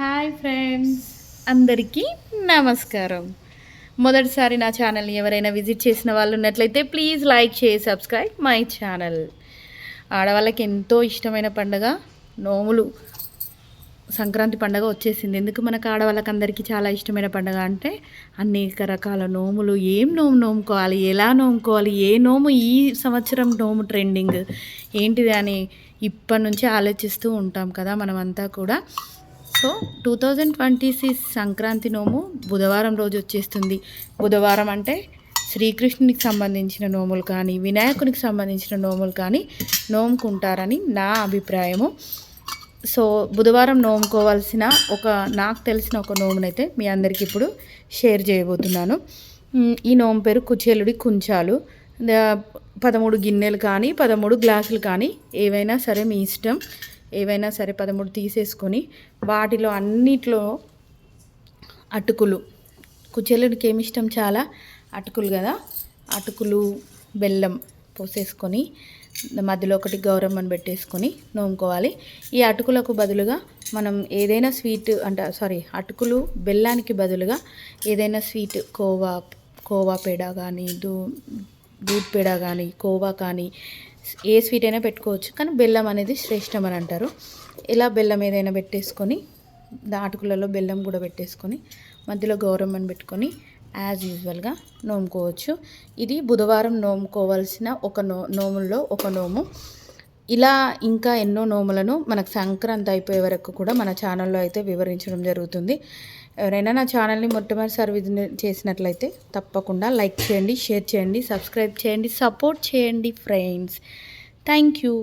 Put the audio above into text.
Hi friends. అందరికీ నమస్కారం. మొదటిసారి నా ఛానల్ని ఎవరైనా విజిట్ చేసిన వాళ్ళు ఉన్నట్లయితే ప్లీజ్ లైక్ చేసి సబ్స్క్రైబ్ మై ఛానల్. ఆడవాళ్ళకి ఎంతో ఇష్టమైన పండుగ నోములు. సంక్రాంతి పండుగ వచ్చేసింది. ఎందుకు మనకు ఆడవాళ్ళకి అందరికీ చాలా ఇష్టమైన పండుగ అంటే అనేక రకాల నోములు. ఏం నోము నోముకోవాలి? ఎలా నోముకోవాలి? ఏ నోము ఈ సంవత్సరం నోము ట్రెండింగ్? ఏంటిది అని ఇప్పటి నుంచి ఆలోచిస్తూ ఉంటాం కదా మనమంతా కూడా. So two thousand twenty six Sankranti నోము బుధవారం రోజు వచ్చేస్తుంది. బుధవారం అంటే శ్రీకృష్ణునికి సంబంధించిన నోములు కానీ వినాయకునికి సంబంధించిన నోములు కానీ నోముకుంటారని నా అభిప్రాయము. సో బుధవారం నోముకోవాల్సిన ఒక నాకు తెలిసిన ఒక నోమునైతే మీ అందరికీ ఇప్పుడు షేర్ చేయబోతున్నాను. ఈ నోము పేరు కుచేలుడి కుంచాలు. పదమూడు గిన్నెలు కానీ పదమూడు గ్లాసులు కానీ ఏవైనా సరే మీ ఇష్టం. ఏవైనా సరే పదమూడు తీసేసుకొని వాటిలో అన్నిట్లో అటుకులు. కుచేలుడికి ఏమి ఇష్టం చాలా? అటుకులు కదా? అటుకులు బెల్లం పోసేసుకొని మధ్యలో ఒకటి గౌరమ్మని పెట్టేసుకొని నోముకోవాలి. ఈ అటుకులకు బదులుగా మనం ఏదైనా స్వీట్ అంటే సారీ అటుకులు బెల్లానికి బదులుగా ఏదైనా స్వీట్ కోవా కోవా పేడ కానీ దూ దూద్ పేడ కానీ కోవా కానీ ఏ స్వీట్ అయినా పెట్టుకోవచ్చు. కానీ బెల్లం అనేది శ్రేష్టం అని అంటారు. ఇలా బెల్లం ఏదైనా పెట్టేసుకొని దాటుకులలో బెల్లం కూడా పెట్టేసుకొని మధ్యలో గౌరమ్మని పెట్టుకొని యాజ్ యూజువల్గా నోముకోవచ్చు. ఇది బుధవారం నోముకోవాల్సిన ఒక నో నోముల్లో ఒక నోము. ఇలా ఇంకా ఎన్నో నోములను మనకు సంక్రాంతి అయిపోయే వరకు కూడా మన ఛానల్లో అయితే వివరించడం జరుగుతుంది. ఎవరైనా నా ఛానల్ని మొట్టమొదటిసారి విజిట్ చేసినట్లయితే తప్పకుండా లైక్ చేయండి షేర్ చేయండి సబ్స్క్రైబ్ చేయండి సపోర్ట్ చేయండి ఫ్రెండ్స్. Thank you.